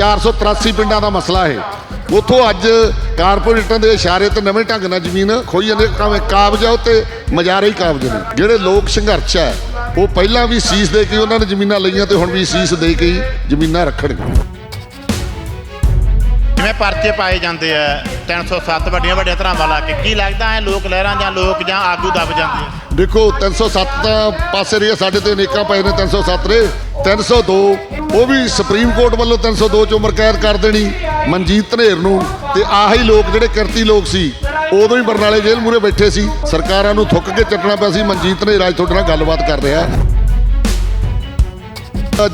483 ਪਿੰਡਾਂ ਦਾ ਮਸਲਾ ਹੈ ਉਥੋਂ ਅੱਜ ਕਾਰਪੋਰੇਟਾਂ ਦੇ ਇਸ਼ਾਰੇ ਤੇ ਨਵੇਂ ਢੰਗ ਨਾਲ ਜ਼ਮੀਨ ਖੋਈ ਜਾਂਦੇ ਕਾਵੇਂ ਕਾਬਜ ਆ ਉੱਤੇ ਮਜਾਰੇ ਹੀ ਕਾਬਜ ਨੇ। ਜਿਹੜੇ ਲੋਕ ਸੰਘਰਸ਼ ਹੈ ਉਹ ਪਹਿਲਾਂ ਵੀ ਸੀਸ ਦੇ ਕੇ ਉਹਨਾਂ ਨੇ ਜ਼ਮੀਨਾਂ ਲਈਆਂ ਤੇ ਹੁਣ ਵੀ ਸੀਸ ਦੇ ਕੇ ਹੀ ਜ਼ਮੀਨਾਂ ਰੱਖਣਗੇ। ਜਿਵੇਂ ਪਰਚੇ ਪਾਏ ਜਾਂਦੇ ਆ 307 ਵੱਡੀਆਂ ਵੱਡੀਆਂ ਧਰਾਵਾਂ ਲਾ ਕੇ। ਕੀ ਲੱਗਦਾ ਹੈ ਲੋਕ ਲਹਿਰਾਂ ਜਾਂ ਲੋਕ ਜਾਂ ਆਗੂ ਦਬ ਜਾਂਦੇ ਆ? ਦੇਖੋ 307 ਤਾਂ ਪਾਸੇ ਰਹੀ ਸਾਡੇ ਤੇ ਨੇਕਾਂ ਪਏ ਨੇ 307 ਰੇ 302 ਉਹ ਵੀ ਸੁਪਰੀਮ ਕੋਰਟ ਵੱਲੋਂ 302 ਚ ਉਮਰ ਕੈਦ ਕਰ ਦੇਣੀ, ਮਨਜੀਤ ਧਨੇਰ ਨੂੰ, ਤੇ ਆਹੀ ਲੋਕ ਜਿਹੜੇ ਕਿਰਤੀ ਲੋਕ ਸੀ, ਉਦੋਂ ਹੀ ਬਰਨਾਲੇ ਜੇਲ੍ਹ ਮੂਰੇ ਬੈਠੇ ਸੀ, ਸਰਕਾਰਾਂ ਨੂੰ ਥੁੱਕ ਕੇ ਚੱਟਣਾ ਪਿਆ ਸੀ, ਮਨਜੀਤ ਧਨੇਰ ਅੱਜ ਤੁਹਾਡੇ ਨਾਲ ਗੱਲਬਾਤ ਕਰ ਰਿਹਾ।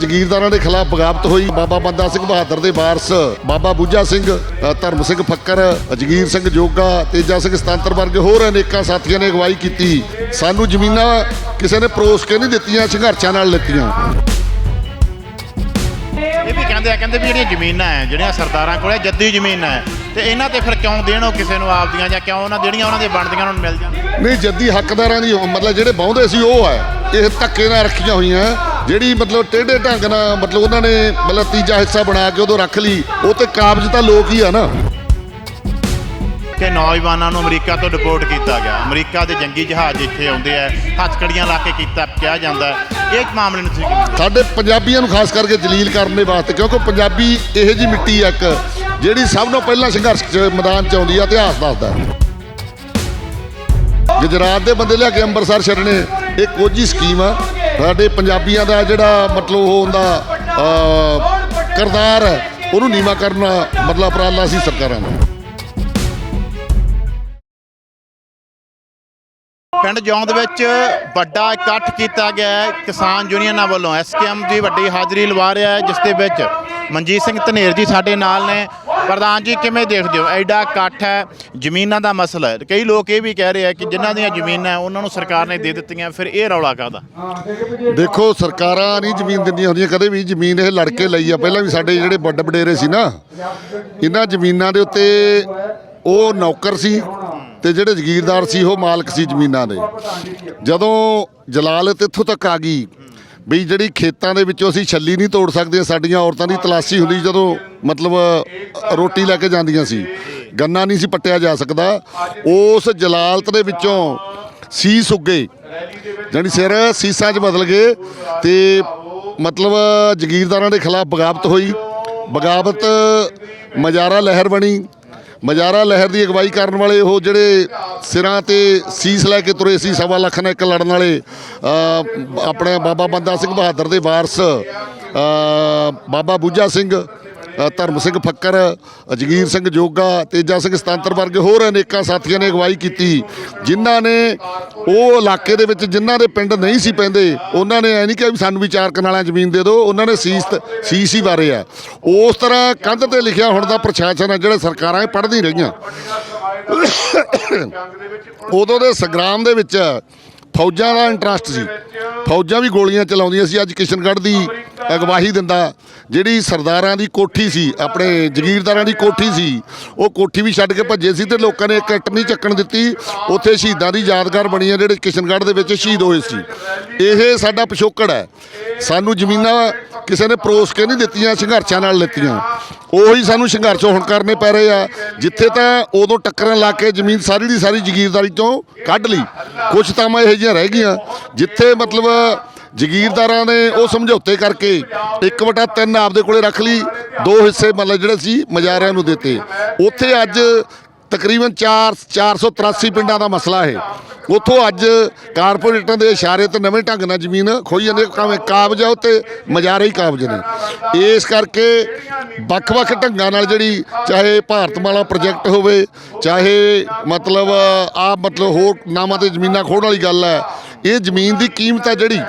ਜਗੀਰਦਾਰਾਂ ਦੇ ਖਿਲਾਫ ਬਗਾਵਤ ਹੋਈ, ਬਾਬਾ ਬੰਦਾ ਸਿੰਘ ਬਹਾਦਰ ਦੇ ਵਾਰਸ, ਬਾਬਾ ਬੂਝਾ ਸਿੰਘ ਧਰਮ ਸਿੰਘ ਫੱਕਰ, ਜਗੀਰ ਸਿੰਘ ਜੋਗਾ, ਤੇਜਾ ਸਿੰਘ ਸਤੰਤਰ ਵਰਗੇ ਹੋਰ ਅਨੇਕਾਂ ਸਾਥੀਆਂ ਨੇ ਅਗਵਾਈ ਕੀਤੀ। ਸਾਨੂੰ ਜ਼ਮੀਨਾਂ ਕਿਸੇ ਨੇ ਪਰੋਸ ਕੇ ਨਹੀਂ ਦਿੱਤੀਆਂ, ਸੰਘਰਸ਼ਾਂ ਨਾਲ ਲਿੱਤੀਆਂ। ਕਹਿੰਦੇ ਆ, ਕਹਿੰਦੇ ਵੀ ਜਿਹੜੀਆਂ ਜ਼ਮੀਨਾਂ ਹੈ ਜਿਹੜੀਆਂ ਸਰਦਾਰਾਂ ਕੋਲ ਜੱਦੀ ਜ਼ਮੀਨਾਂ ਹੈ ਤੇ ਇਹਨਾਂ ਤੇ ਫਿਰ ਕਿਉਂ ਦੇਣ ਕਿਸੇ ਨੂੰ ਆਪਦੀਆਂ ਜਾਂ ਕਿਉਂ ਉਹਨਾਂ ਜਿਹੜੀਆਂ ਉਹਨਾਂ ਦੇ ਬਣਦੀਆਂ ਉਹਨਾਂ ਨੂੰ ਮਿਲ ਜਾਂਦੀਆਂ? ਨਹੀਂ, ਜੱਦੀ ਹੱਕਦਾਰਾਂ ਦੀ, ਮਤਲਬ ਜਿਹੜੇ ਬਹੁੰਦੇ ਸੀ ਉਹ ਹੈ ਇਹ ਧੱਕੇ ਨਾਲ ਰੱਖੀਆਂ ਹੋਈਆਂ, ਜਿਹੜੀ ਮਤਲਬ ਟੇਢੇ ਢੰਗ ਨਾਲ, ਮਤਲਬ ਉਹਨਾਂ ਨੇ ਮਤਲਬ ਤੀਜਾ ਹਿੱਸਾ ਬਣਾ ਕੇ ਉਦੋਂ ਰੱਖ ਲਈ, ਉਹ ਤੇ ਕਾਬਜ ਤਾਂ ਲੋਕ ਹੀ ਆ ਨਾ। ਕਿ ਨੌਜਵਾਨਾਂ ਨੂੰ ਅਮਰੀਕਾ ਤੋਂ ਡਿਪੋਰਟ ਕੀਤਾ ਗਿਆ। ਅਮਰੀਕਾ ਦੇ ਜੰਗੀ ਜਹਾਜ਼ ਇੱਥੇ ਆਉਂਦੇ ਆ ਹੱਥਕੜੀਆਂ ਲਾ ਕੇ ਕੀਤਾ ਕਿਹਾ ਜਾਂਦਾ ਇਹ ਮਾਮਲੇ ਨੂੰ ਤੁਸੀਂ ਸਾਡੇ ਪੰਜਾਬੀਆਂ ਨੂੰ ਖਾਸ ਕਰਕੇ ਜਲੀਲ ਕਰਨ ਦੇ ਵਾਸਤੇ ਕਿਉਂਕਿ ਪੰਜਾਬੀ ਇਹੋ ਜੀ ਮਿੱਟੀ ਆ ਇੱਕ ਜਿਹੜੀ ਸਭ ਤੋਂ ਪਹਿਲਾਂ ਸੰਘਰਸ਼ ਚ ਮੈਦਾਨ ਚ ਆਉਂਦੀ ਆ ਇਤਿਹਾਸ ਦੱਸਦਾ ਗੁਜਰਾਤ ਦੇ ਬੰਦੇ ਲਿਆ ਕੇ ਅੰਮ੍ਰਿਤਸਰ ਛੱਡਣੇ ਇਹ ਕੋਝੀ ਸਕੀਮ ਆ। ਸਾਡੇ ਪੰਜਾਬੀਆਂ ਦਾ ਜਿਹੜਾ ਮਤਲਬ ਉਹ ਹੁੰਦਾ ਅਹ, ਕਿਰਦਾਰ ਹੈ ਉਹਨੂੰ ਨੀਵਾ ਕਰਨਾ ਮਤਲਬ ਉਪਰਾਲਾ ਸੀ ਸਰਕਾਰਾਂ ਦਾ। ਪਿੰਡ ਜੌਂਦ ਵਿੱਚ ਵੱਡਾ ਇਕੱਠ ਕੀਤਾ ਗਿਆ ਹੈ ਕਿਸਾਨ ਯੂਨੀਅਨਾਂ ਵੱਲੋਂ। ਐਸਕੇਐਮ ਦੀ ਵੱਡੀ ਹਾਜ਼ਰੀ ਲਵਾ ਰਿਹਾ ਹੈ, ਜਿਸ ਦੇ ਵਿੱਚ ਮਨਜੀਤ ਸਿੰਘ ਧਨੇਰ ਜੀ ਸਾਡੇ ਨਾਲ ਨੇ। ਪ੍ਰਧਾਨ ਜੀ, ਕਿਵੇਂ ਦੇਖਦੇ ਹੋ? ਐਡਾ ਇਕੱਠ ਹੈ, ਜ਼ਮੀਨਾਂ ਦਾ ਮਸਲਾ ਹੈ। ਕਈ ਲੋਕ ਇਹ ਵੀ ਕਹਿ ਰਹੇ ਆ ਕਿ ਜਿਨ੍ਹਾਂ ਦੀਆਂ ਜ਼ਮੀਨਾਂ ਉਹਨਾਂ ਨੂੰ ਸਰਕਾਰ ਨੇ ਦੇ ਦਿੱਤੀਆਂ, ਫਿਰ ਇਹ ਰੌਲਾ ਕਾਹਦਾ? ਦੇਖੋ, ਸਰਕਾਰਾਂ ਨਹੀਂ ਜ਼ਮੀਨ ਦਿੰਦੀਆਂ ਹੁੰਦੀਆਂ, ਕਦੇ ਵੀ ਜ਼ਮੀਨ ਇਹ ਲੜ ਕੇ ਲਈ ਆ। ਪਹਿਲਾਂ ਵੀ ਸਾਡੇ ਜਿਹੜੇ ਵੱਡ ਵਡੇਰੇ ਸੀ ਨਾ, ਇਹਨਾਂ ਜ਼ਮੀਨਾਂ ਦੇ ਉੱਤੇ ਉਹ ਨੌਕਰ ਸੀ ਤੇ ਜਿਹੜੇ ਜ਼ਗੀਰਦਾਰ ਸੀ ਉਹ ਮਾਲਕ ਸੀ ਜ਼ਮੀਨਾਂ ਦੇ। ਜਦੋਂ ਜਲਾਲਤ ਇੱਥੋਂ ਤੱਕ ਆ ਗਈ ਵੀ ਜਿਹੜੀ ਖੇਤਾਂ ਦੇ ਵਿੱਚੋਂ ਅਸੀਂ ਛੱਲੀ ਨਹੀਂ ਤੋੜ ਸਕਦੇ, ਸਾਡੀਆਂ ਔਰਤਾਂ ਦੀ ਤਲਾਸ਼ੀ ਹੁੰਦੀ ਜਦੋਂ ਮਤਲਬ ਰੋਟੀ ਲੈ ਕੇ ਜਾਂਦੀਆਂ ਸੀ। ਗੰਨਾ ਨਹੀਂ ਸੀ ਪੱਟਿਆ ਜਾ ਸਕਦਾ। ਉਸ ਜਲਾਲਤ ਦੇ ਵਿੱਚੋਂ ਸੀਸ ਉੱਗੇ। ਜਾਣੀ ਸਿਰ ਸੀਸਾਂ 'ਚ ਬਦਲ ਗਏ ਤੇ ਮਤਲਬ ਜ਼ਗੀਰਦਾਰਾਂ ਦੇ ਖਿਲਾਫ ਬਗਾਵਤ ਹੋਈ। ਬਗਾਵਤ ਮਜਾਰਾ ਲਹਿਰ ਬਣੀ। ਮਜਾਰਾ ਲਹਿਰ ਦੀ ਅਗਵਾਈ ਕਰਨ ਵਾਲੇ ਉਹ ਜਿਹੜੇ ਸਿਰਾਂ ਤੇ ਸੀਸ ਲੈ ਕੇ ਤੁਰੇ ਸੀ, ਸਵਾ ਲੱਖ ਨਾਲ ਇੱਕ ਲੜਨ ਵਾਲੇ ਆਪਣੇ ਬਾਬਾ ਬੰਦਾ ਸਿੰਘ ਬਹਾਦਰ ਦੇ ਵਾਰਸ ਬਾਬਾ ਬੂਜਾ ਸਿੰਘ ਧਰਮ ਸਿੰਘ ਫੱਕਰ, ਜਗੀਰ ਸਿੰਘ ਜੋਗਾ, ਤੇਜਾ ਸਿੰਘ ਸਤੰਤਰ ਵਰਗੇ ਹੋਰ ਅਨੇਕਾਂ ਸਾਥੀਆਂ ਨੇ ਅਗਵਾਈ ਕੀਤੀ, ਜਿਨ੍ਹਾਂ ਨੇ ਉਹ ਇਲਾਕੇ ਦੇ ਵਿੱਚ ਜਿਨ੍ਹਾਂ ਦੇ ਪਿੰਡ ਨਹੀਂ ਸੀ ਪੈਂਦੇ, ਉਹਨਾਂ ਨੇ ਐ ਨਹੀਂ ਕਿਹਾ ਵੀ ਸਾਨੂੰ ਵੀ ਚਾਰ ਕਨਾਲਾਂ ਜ਼ਮੀਨ ਦੇ ਦਿਓ, ਉਹਨਾਂ ਨੇ ਸੀਸ ਸੀਸ ਹੀ ਬਾਰੇ ਆ। ਉਸ ਤਰ੍ਹਾਂ ਕੰਧ ਤੇ ਲਿਖਿਆ ਹੁਣ ਦਾ ਪ੍ਰਸ਼ਾਸਨ ਹੈ ਜਿਹੜੇ ਸਰਕਾਰਾਂ ਇਹ ਪੜ੍ਹਦੀ ਰਹੀਆਂ। ਉਦੋਂ ਦੇ ਸੰਗਰਾਮ ਦੇ ਵਿੱਚ ਫੌਜਾਂ ਦਾ ਇੰਟਰਸਟ ਸੀ। ਫੌਜਾਂ ਵੀ ਗੋਲੀਆਂ ਚਲਾਉਂਦੀਆਂ ਸੀ, ਅੱਜ ਕਿਸ਼ਨਗੜ੍ਹ ਦੀ ਅਗਵਾਹੀ ਦਿੰਦਾ, ਜਿਹੜੀ ਸਰਦਾਰਾਂ ਦੀ ਕੋਠੀ ਸੀ, ਆਪਣੇ ਜ਼ਗੀਰਦਾਰਾਂ ਦੀ ਕੋਠੀ ਸੀ, ਉਹ ਕੋਠੀ ਵੀ ਛੱਡ ਕੇ ਭੱਜੇ ਸੀ ਤੇ ਲੋਕਾਂ ਨੇ ਇੱਕ ਇੱਟ ਨਹੀਂ ਚੱਕਣ ਦਿੱਤੀ। ਉੱਥੇ ਸ਼ਹੀਦਾਂ ਦੀ ਯਾਦਗਾਰ ਬਣੀ ਹੈ, ਜਿਹੜੇ ਕਿਸ਼ਨਗੜ੍ਹ ਦੇ ਵਿੱਚ ਸ਼ਹੀਦ ਹੋਏ ਸੀ। ਇਹ ਸਾਡਾ ਪਿਛੋਕੜ ਹੈ। ਸਾਨੂੰ ਜ਼ਮੀਨਾਂ ਕਿਸੇ ਨੇ ਪਰੋਸ ਕੇ ਨਹੀਂ ਦਿੱਤੀਆਂ, ਸੰਘਰਸ਼ਾਂ ਨਾਲ ਲਿੱਤੀਆਂ। ਉਹੀ ਸਾਨੂੰ ਸੰਘਰਸ਼ ਹੁਣ ਕਰਨੇ ਪੈ ਰਹੇ ਆ। ਜਿੱਥੇ ਤਾਂ ਉਦੋਂ ਟੱਕਰਾਂ ਲਾ ਕੇ ਜ਼ਮੀਨ ਸਾਰੀ ਦੀ ਸਾਰੀ ਜ਼ਗੀਰਦਾਰੀ ਤੋਂ ਕੱਢ ਲਈ। ਕੁਝ ਤਾਂ ਮੈਂ ਇਹੋ ਜਿਹੀਆਂ ਰਹਿ ਗਈਆਂ। ਜਿੱਥੇ ਮਤਲਬ ਜ਼ਗੀਰਦਾਰਾਂ ਨੇ ਉਹ ਸਮਝੌਤੇ ਕਰਕੇ ਇੱਕ ਵਟਾ ਤਿੰਨ ਆਪਦੇ ਕੋਲੇ ਰੱਖ ਲਈ, ਦੋ ਹਿੱਸੇ ਮਤਲਬ ਜਿਹੜੇ ਸੀ ਮਜਾਰਿਆਂ ਨੂੰ ਦਿੱਤੇ। ਉੱਥੇ ਅੱਜ ਤਕਰੀਬਨ 4 483 ਪਿੰਡਾਂ ਦਾ ਮਸਲਾ ਹੈ। ਉੱਥੋਂ ਅੱਜ ਕਾਰਪੋਰੇਟਾਂ ਦੇ ਇਸ਼ਾਰੇ ਤੇ ਨਵੇਂ ਢੰਗ ਨਾਲ ਜ਼ਮੀਨ ਖੋਈ ਜਾਂਦੇ ਕਾਵੇਂ ਕਾਬਜ ਆ ਉੱਤੇ ਮਜਾਰੇ ਹੀ ਕਾਬਜ ਨੇ। ਇਸ ਕਰਕੇ ਵੱਖ-ਵੱਖ ਢੰਗਾਂ ਨਾਲ ਜਿਹੜੀ ਚਾਹੇ ਭਾਰਤਮਾਲਾ ਪ੍ਰੋਜੈਕਟ ਹੋਵੇ, ਚਾਹੇ ਮਤਲਬ ਆ ਮਤਲਬ ਹੋਰ ਨਾਮਾਂ ਤੇ ਜ਼ਮੀਨਾਂ ਖੋਣ ਵਾਲੀ ਗੱਲ ਹੈ, ਇਹ ਜ਼ਮੀਨ ਦੀ ਕੀਮਤ ਹੈ ਜਿਹੜੀ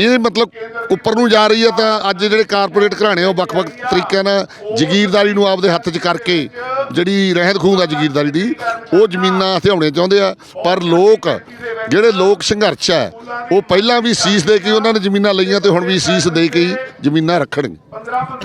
ਇਹ ਮਤਲਬ ਉੱਪਰ ਨੂੰ ਜਾ ਰਹੀ ਹੈ ਤਾਂ ਅੱਜ ਜਿਹੜੇ ਕਾਰਪੋਰੇਟ ਘਰਾਣੇ ਆ, ਉਹ ਵੱਖ-ਵੱਖ ਤਰੀਕਿਆਂ ਨਾਲ ਜ਼ਗੀਰਦਾਰੀ ਨੂੰ ਆਪਦੇ ਹੱਥ 'ਚ ਕਰਕੇ ਜਿਹੜੀ ਰਹਿੰਦ ਖੂੰਹਦ ਆ ਜ਼ਗੀਰਦਾਰੀ ਦੀ, ਉਹ ਜ਼ਮੀਨਾਂ ਹਥਿਆਉਣੇ ਚਾਹੁੰਦੇ ਆ। ਪਰ ਲੋਕ, ਜਿਹੜੇ ਲੋਕ ਸੰਘਰਸ਼ ਹੈ ਉਹ ਪਹਿਲਾਂ ਵੀ ਸੀਸ ਦੇ ਕੇ ਉਹਨਾਂ ਨੇ ਜ਼ਮੀਨਾਂ ਲਈਆਂ ਤੇ ਹੁਣ ਵੀ ਸੀਸ ਦੇ ਕੇ ਹੀ ਜ਼ਮੀਨਾਂ ਰੱਖਣਗੇ।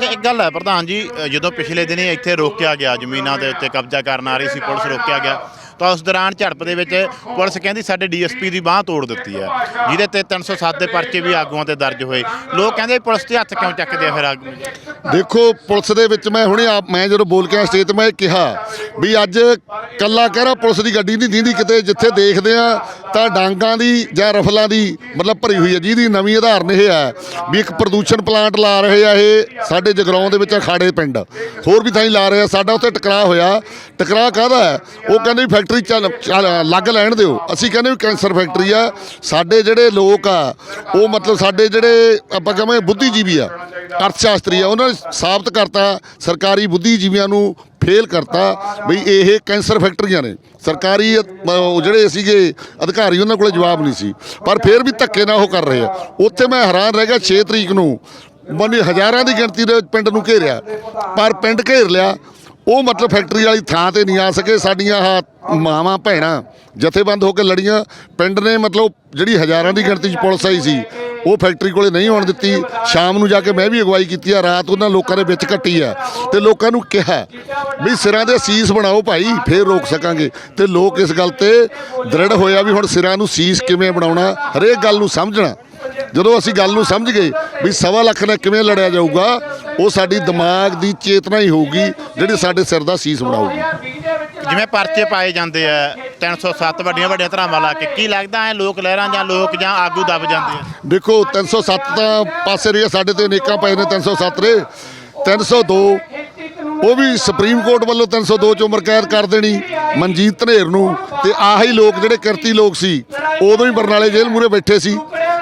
ਇੱਕ ਗੱਲ ਹੈ ਪ੍ਰਧਾਨ ਜੀ ਜਦੋਂ ਪਿਛਲੇ ਦਿਨੀ ਇੱਥੇ ਰੋਕਿਆ ਗਿਆ ਜ਼ਮੀਨਾਂ ਦੇ ਉੱਤੇ ਕਬਜ਼ਾ ਕਰਨ ਆ ਰਹੀ ਸੀ, ਪੁਲਿਸ ਰੋਕਿਆ ਗਿਆ। ਤਾਂ ਉਸ ਦੌਰਾਨ ਝੜਪ ਦੇ ਵਿੱਚ ਪੁਲਿਸ ਕਹਿੰਦੀ ਸਾਡੇ ਡੀਐਸਪੀ ਦੀ ਬਾਹ ਤੋੜ ਦਿੱਤੀ ਹੈ, ਜਿਹਦੇ ਤੇ 307 ਦੇ ਪਰਚੇ ਵੀ ਆਗੂਆਂ ਤੇ ਦਰਜ ਹੋਏ। ਲੋਕ ਕਹਿੰਦੇ ਪੁਲਿਸ ਤੇ ਹੱਥ ਕਿਉਂ ਚੱਕਦੇ ਆ ਫਿਰ ਆਗੂ? ਦੇਖੋ, ਪੁਲਿਸ ਦੇ ਵਿੱਚ ਮੈਂ ਹੁਣੇ ਆਪ ਮੈਂ ਜਦੋਂ ਬੋਲ ਕੇ ਆ ਸਟੇਜ ਤੇ ਮੈਂ ਇਹ ਕਿਹਾ ਵੀ ਅੱਜ ਕੱਲਾ ਕਹਿ ਰਿਹਾ ਪੁਲਿਸ ਦੀ ਗੱਡੀ ਨਹੀਂ ਦੀਂਦੀ ਕਿਤੇ, ਜਿੱਥੇ ਦੇਖਦੇ ਆ ਤਾਂ ਡਾਂਗਾਂ ਦੀ ਜਾਂ ਰਫਲਾਂ ਦੀ ਮਤਲਬ ਭਰੀ ਹੋਈ ਹੈ, ਜਿਹਦੀ ਨਵੀਂ ਉਦਾਹਰਨ ਇਹ ਹੈ ਵੀ ਇੱਕ ਪ੍ਰਦੂਸ਼ਣ ਪਲਾਂਟ ਲਾ ਰਹੇ ਆ ਇਹ ਸਾਡੇ ਜਗਰਾਉਂ ਦੇ ਵਿੱਚ ਅਖਾੜੇ ਪਿੰਡ। ਹੋਰ ਵੀ ਥਾਈਂ ਲਾ ਰਹੇ ਆ, ਸਾਡਾ ਉੱਥੇ ਟਕਰਾਅ ਹੋਇਆ। ਟਕਰਾਅ ਕਾਹਦਾ ਹੈ? ਉਹ ਕਹਿੰਦੇ ਵੀ ਫੈਕਟਰੀ ਚੱਲ ਚੱਲ ਲੱਗ ਲੈਣ ਦਿਓ। ਅਸੀਂ ਕਹਿੰਦੇ ਵੀ ਕੈਂਸਰ ਫੈਕਟਰੀ ਆ। ਸਾਡੇ ਜਿਹੜੇ ਲੋਕ ਆ, ਉਹ ਮਤਲਬ ਸਾਡੇ ਜਿਹੜੇ ਆਪਾਂ ਕਹਾਂਗੇ ਬੁੱਧੀਜੀਵੀ ਆ, ਅਰਥ ਸ਼ਾਸਤਰੀ ਆ, ਉਹਨਾਂ ਨੇ ਸਾਬਤ ਕਰਤਾ, ਸਰਕਾਰੀ ਬੁੱਧੀਜੀਵੀਆਂ ਨੂੰ ਫੇਲ ਕਰਤਾ ਬਈ ਇਹ ਕੈਂਸਰ ਫੈਕਟਰੀਆਂ ਨੇ। ਸਰਕਾਰੀ ਜਿਹੜੇ ਸੀਗੇ ਅਧਿਕਾਰੀ, ਉਹਨਾਂ ਕੋਲੇ ਜਵਾਬ ਨਹੀਂ ਸੀ। ਪਰ ਫਿਰ ਵੀ ਧੱਕੇ ਨਾਲ ਉਹ ਕਰ ਰਹੇ ਆ। ਉੱਥੇ ਮੈਂ ਹੈਰਾਨ ਰਹਿ ਗਿਆ 6 ਤਰੀਕ ਨੂੰ। ਮਨੇ ਹਜ਼ਾਰਾਂ ਦੀ ਗਿਣਤੀ ਦੇ ਪਿੰਡ ਨੂੰ ਘੇਰਿਆ। ਪਰ ਪਿੰਡ ਘੇਰ ਲਿਆ। ਉਹ ਮਤਲਬ ਫੈਕਟਰੀ ਵਾਲੀ ਥਾਂ ਤੇ ਨਹੀਂ ਆ ਸਕੇ ਸਾਡੀਆਂ ਆ ਮਾਵਾਂ, ਭੈਣਾਂ, ਜਥੇਬੰਦ ਹੋ ਕੇ ਲੜੀਆਂ। ਪਿੰਡ ਨੇ ਮਤਲਬ ਜਿਹੜੀ ਹਜ਼ਾਰਾਂ ਦੀ ਗਿਣਤੀ 'ਚ ਪੁਲਿਸ ਆਈ ਸੀ, ਉਹ ਫੈਕਟਰੀ ਕੋਲੇ ਨਹੀਂ ਆਉਣ ਦਿੱਤੀ। ਸ਼ਾਮ ਨੂੰ ਜਾ ਕੇ ਮੈਂ ਵੀ ਅਗਵਾਈ ਕੀਤੀ ਆ, ਰਾਤ ਉਹਨਾਂ ਲੋਕਾਂ ਦੇ ਵਿੱਚ ਕੱਟੀ ਆ। ਤੇ ਲੋਕਾਂ ਨੂੰ ਕਿਹਾ ਵੀ ਸਿਰਾਂ ਦੇ ਸੀਸ ਬਣਾਓ ਭਾਈ, ਫੇਰ ਰੋਕ ਸਕਾਂਗੇ। ਤੇ ਲੋਕ ਇਸ ਗੱਲ ਤੇ ਦ੍ਰਿੜ ਹੋਇਆ ਵੀ ਹੁਣ ਸਿਰਾਂ ਨੂੰ ਸੀਸ ਕਿਵੇਂ ਬਣਾਉਣਾ, ਹਰੇਕ ਗੱਲ ਨੂੰ ਸਮਝਣਾ। ਜਦੋਂ ਅਸੀਂ ਗੱਲ ਨੂੰ ਸਮਝ ਗਏ ਵੀ ਸਵਾ ਲੱਖ ਨਾਲ ਕਿਵੇਂ ਲੜਿਆ ਜਾਊਗਾ ਉਹ ਸਾਡੀ ਦਿਮਾਗ ਦੀ ਚੇਤਨਾ ਹੀ ਹੋਊਗੀ ਜਿਹੜੀ ਸਾਡੇ ਸਿਰ ਦਾ ਸੀਸ ਬਣਾਊਗੀ। ਜਿਵੇਂ ਪਰਚੇ ਪਾਏ ਜਾਂਦੇ ਆ 307 ਵੱਡੀਆਂ ਵੱਡੀਆਂ ਧਰਾਵਾਂ ਲਾ ਕੇ ਕੀ ਲੱਗਦਾ ਹੈ ਲੋਕ ਲਹਿਰਾਂ ਜਾਂ ਲੋਕ ਜਾਂ ਆਗੂ ਦਬ ਜਾਂਦੇ ਆ? ਦੇਖੋ 307 ਤਾਂ ਪਾਸੇ ਰਹੀ ਸਾਡੇ ਤੇ ਨੇਕਾਂ ਪਏ ਨੇ 307 ਰੇ। 302 ਉਹ ਵੀ ਸੁਪਰੀਮ ਕੋਰਟ ਵੱਲੋਂ 302 ਚ ਉਮਰ ਕੈਦ ਕਰ ਦੇਣੀ ਮਨਜੀਤ ਧਨੇਰ ਨੂੰ। ਤੇ ਆਹੀ ਲੋਕ ਜਿਹੜੇ ਕਿਰਤੀ ਲੋਕ ਸੀ ਉਦੋਂ ਹੀ ਬਰਨਾਲੇ ਜੇਲ੍ਹ ਮੂਰੇ ਬੈਠੇ ਸੀ।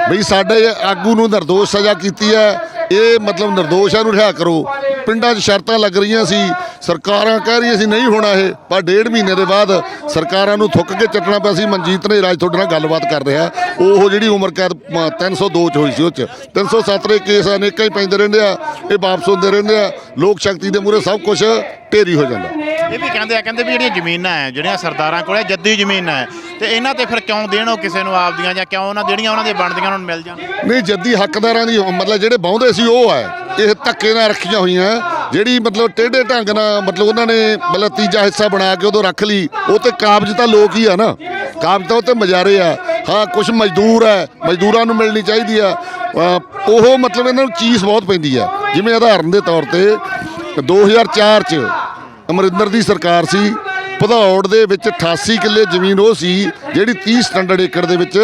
ਬਈ ਸਾਡੇ ਆਗੂ ਨੂੰ ਨਿਰਦੋਸ਼ ਸਜ਼ਾ ਕੀਤੀ ਹੈ ਇਹ ਮਤਲਬ ਨਿਰਦੋਸ਼ਾਂ ਨੂੰ ਰਿਹਾ ਕਰੋ। ਪਿੰਡਾਂ 'ਚ ਸ਼ਰਤਾਂ ਲੱਗ ਰਹੀਆਂ ਸੀ। ਸਰਕਾਰਾਂ ਕਹਿ ਰਹੀਆਂ ਸੀ ਨਹੀਂ ਹੋਣਾ ਇਹ। ਪਰ ਡੇਢ ਮਹੀਨੇ ਦੇ ਬਾਅਦ ਸਰਕਾਰਾਂ ਨੂੰ ਥੁੱਕ ਕੇ ਚੱਟਣਾ ਪਿਆ ਸੀ। ਮਨਜੀਤ ਨੇ ਰਾਜ ਤੁਹਾਡੇ ਨਾਲ ਗੱਲਬਾਤ ਕਰ ਰਿਹਾ। ਉਹ ਜਿਹੜੀ ਉਮਰ ਕੈਦ ਮ, 302 ਚ ਹੋਈ ਸੀ ਉਹ ਚ। 307 ਦੇ ਕੇਸ ਅਨੇਕਾਂ ਹੀ ਪੈਂਦੇ ਰਹਿੰਦੇ ਆ। ਇਹ ਵਾਪਸ ਹੁੰਦੇ ਰਹਿੰਦੇ ਆ। ਲੋਕ ਸ਼ਕਤੀ ਦੇ ਮੂਰੇ ਸਭ ਕੁਝ ਢੇਰੀ ਹੋ ਜਾਂਦਾ। ਇਹ ਵੀ ਕਹਿੰਦੇ ਆ, ਕਹਿੰਦੇ ਵੀ ਜਿਹੜੀਆਂ ਜ਼ਮੀਨਾਂ ਹੈ ਜਿਹੜੀਆਂ ਸਰਦਾਰਾਂ ਕੋਲੇ ਜੱਦੀ ਜ਼ਮੀਨਾਂ ਹੈ ਤੇ ਇਹਨਾਂ ਤੇ ਫਿਰ ਕਿਉਂ ਦੇਣ ਉਹ ਕਿਸੇ ਨੂੰ ਆਪਦੀਆਂ ਜਾਂ ਕਿਉਂ ਉਹਨਾਂ, ਜਿਹੜੀਆਂ ਉਹਨਾਂ ਦੀਆਂ ਬਣਦੀਆਂ ਉਹਨਾਂ ਨੂੰ ਮਿਲ ਜਾਣ? ਨਹੀਂ, ਜੱਦੀ ਹੱਕਦਾਰਾਂ ਦੀ, ਮਤਲਬ ਜਿਹੜੇ ਬਾਉਂਦੇ ਸੀ ਉਹ ਹੈ ਇਹ ਧੱਕੇ ਨਾਲ ਰੱਖੀਆਂ ਹੋਈਆਂ, ਜਿਹੜੀ ਮਤਲਬ ਟੇਢੇ ਢੰਗ ਨਾਲ ਮਤਲਬ ਉਹਨਾਂ ਨੇ ਮਤਲਬ ਤੀਜਾ ਹਿੱਸਾ ਬਣਾ ਕੇ ਉਦੋਂ ਰੱਖ ਲਈ, ਉਹ ਤੇ ਕਾਬਜ਼ ਤਾਂ ਲੋਕ ਹੀ ਆ ਨਾ, ਕਾਬਜ਼ ਤਾਂ ਉਹ ਤੇ ਮਜਾਰੇ ਆ, ਹਾਂ ਕੁਝ ਮਜ਼ਦੂਰ ਹੈ ਮਜ਼ਦੂਰਾਂ ਨੂੰ ਮਿਲਣੀ ਚਾਹੀਦੀ ਆ ਉਹ ਮਤਲਬ ਇਹਨਾਂ ਨੂੰ ਚੀਜ਼ ਬਹੁਤ ਪੈਂਦੀ ਆ, ਜਿਵੇਂ ਉਦਾਹਰਨ ਦੇ ਤੌਰ ਤੇ 2004 ਚ ਅਮਰਿੰਦਰ ਦੀ ਸਰਕਾਰ ਸੀ। ਭਦੌੜ ਦੇ ਵਿੱਚ 88 ਕਿੱਲੇ ਜ਼ਮੀਨ ਉਹ ਸੀ, ਜਿਹੜੀ 30 ਸਟੈਂਡਰਡ ਏਕੜ ਦੇ ਵਿੱਚ,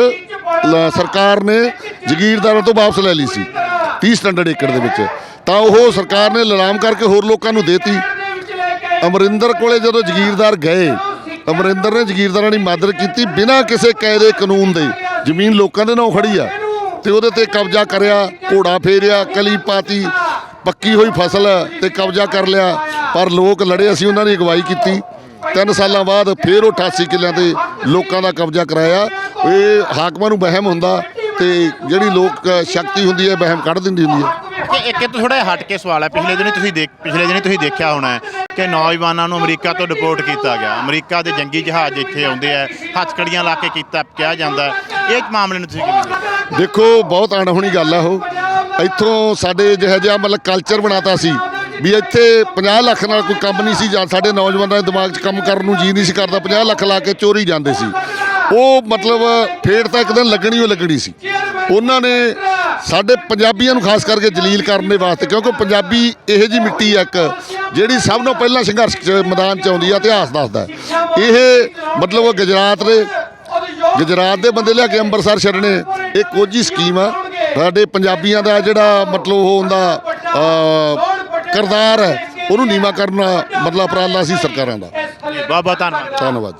ਲ- ਸਰਕਾਰ ਨੇ ਜ਼ਗੀਰਦਾਰਾਂ ਤੋਂ ਵਾਪਸ ਲੈ ਲਈ ਸੀ 30 ਸਟੈਂਡਰਡ ਏਕੜ ਦੇ ਵਿੱਚ। ਤਾਂ ਉਹ ਸਰਕਾਰ ਨੇ ਲਲਾਮ ਕਰਕੇ ਹੋਰ ਲੋਕਾਂ ਨੂੰ ਦੇਤੀ। ਅਮਰਿੰਦਰ ਕੋਲੇ ਜਦੋਂ ਜ਼ਗੀਰਦਾਰ ਗਏ, ਅਮਰਿੰਦਰ ਨੇ ਜ਼ਗੀਰਦਾਰਾਂ ਦੀ ਮਦਦ ਕੀਤੀ ਬਿਨਾਂ ਕਿਸੇ ਕਾਇਦੇ ਕਾਨੂੰਨ ਦੇ। ਜ਼ਮੀਨ ਲੋਕਾਂ ਦੇ ਨਾਂ ਖੜੀ ਆ ਤੇ ਉਹਦੇ ਤੇ ਕਬਜ਼ਾ ਕਰਿਆ, ਘੋੜਾ ਫੇਰਿਆ, ਕਲੀ ਪਾਤੀ, ਪੱਕੀ ਹੋਈ ਫਸਲ ਤੇ ਕਬਜ਼ਾ ਕਰ ਲਿਆ। ਪਰ ਲੋਕ ਲੜੇ ਅਸੀਂ ਉਹਨਾਂ ਦੀ ਅਗਵਾਈ ਕੀਤੀ। ਤਿੰਨ ਸਾਲਾਂ ਬਾਅਦ ਫੇਰ ਉਹ 88 ਕਿੱਲਿਆਂ ਤੇ ਲੋਕਾਂ ਦਾ ਕਬਜ਼ਾ ਕਰਾਇਆ। ਇਹ ਹਾਕਮਾਂ ਨੂੰ ਵਹਿਮ ਹੁੰਦਾ ਤੇ ਜਿਹੜੀ ਲੋਕ ਸ਼ਕਤੀ ਹੁੰਦੀ ਹੈ ਵਹਿਮ ਕੱਢ ਦਿੰਦੀ ਹੁੰਦੀ ਹੈ। ਕਿ ਇੱਕ ਥੋੜਾ ਹਟ ਕੇ ਸਵਾਲ ਹੈ। ਪਿਛਲੇ ਦਿਨੀ ਤੁਸੀਂ ਦੇਖ ਪਿਛਲੇ ਦਿਨੀ ਤੁਸੀਂ ਦੇਖਿਆ ਹੋਣਾ ਹੈ ਕਿ ਨੌਜਵਾਨਾਂ ਨੂੰ ਅਮਰੀਕਾ ਤੋਂ ਡਿਪੋਰਟ ਕੀਤਾ ਗਿਆ। ਅਮਰੀਕਾ ਦੇ ਜੰਗੀ ਜਹਾਜ਼ ਇੱਥੇ ਆਉਂਦੇ ਆ ਹੱਥਕੜੀਆਂ ਲਾ ਕੇ ਕੀਤਾ ਕਿਹਾ ਜਾਂਦਾ। ਇਹ ਮਾਮਲੇ ਨੂੰ ਤੁਸੀਂ ਕਿਵੇਂ ਦੇਖਦੇ ਹੋ? ਦੇਖੋ ਬਹੁਤ ਅਣਹੋਣੀ ਗੱਲ ਆ ਉਹ। ਇੱਥੋਂ ਸਾਡੇ ਜਿਹੋ ਜਿਹਾ ਮਤਲਬ ਕਲਚਰ ਬਣਾਤਾ ਸੀ ਵੀ ਇੱਥੇ 50 ਲੱਖ ਨਾਲ ਕੋਈ ਕੰਮ ਨਹੀਂ ਸੀ ਜਾਂ ਸਾਡੇ ਨੌਜਵਾਨਾਂ ਦੇ ਦਿਮਾਗ 'ਚ ਕੰਮ ਕਰਨ ਨੂੰ ਜੀ ਨਹੀਂ ਸੀ ਕਰਦਾ 50 ਲੱਖ ਲਾ ਕੇ ਚੋਰੀ ਜਾਂਦੇ ਸੀ। ਉਹ ਮਤਲਬ ਫੇਰ ਤਾਂ ਇੱਕ ਦਿਨ ਲੱਗਣੀ ਉਹ ਲੱਗਣੀ ਸੀ। ਉਹਨਾਂ ਨੇ ਸਾਡੇ ਪੰਜਾਬੀਆਂ ਨੂੰ ਖਾਸ ਕਰਕੇ ਜਲੀਲ ਕਰਨ ਦੇ ਵਾਸਤੇ, ਕਿਉਂਕਿ ਪੰਜਾਬੀ ਇਹੋ ਜੀ ਮਿੱਟੀ ਆ ਇੱਕ, ਜਿਹੜੀ ਸਭ ਤੋਂ ਪਹਿਲਾਂ ਸੰਘਰਸ਼ 'ਚ ਮੈਦਾਨ 'ਚ ਆਉਂਦੀ ਆ, ਇਤਿਹਾਸ ਦੱਸਦਾ ਇਹ ਮਤਲਬ ਗੁਜਰਾਤ ਦੇ ਗੁਜਰਾਤ ਦੇ ਬੰਦੇ ਲਿਆ ਕੇ ਅੰਮ੍ਰਿਤਸਰ ਛੱਡਣੇ, ਇਹ ਕੋਝੀ ਸਕੀਮ ਆ। ਸਾਡੇ ਪੰਜਾਬੀਆਂ ਦਾ ਜਿਹੜਾ ਮਤਲਬ ਉਹ ਹੁੰਦਾ ਕਿਰਦਾਰ ਹੈ। ਉਹਨੂੰ ਨੀਵਾ ਕਰਨਾ ਮਤਲਬ ਉਪਰਾਲਾ ਸੀ ਸਰਕਾਰਾਂ ਦਾ। ਬਹੁਤ ਬਹੁਤ ਧੰਨਵਾਦ। ਧੰਨਵਾਦ।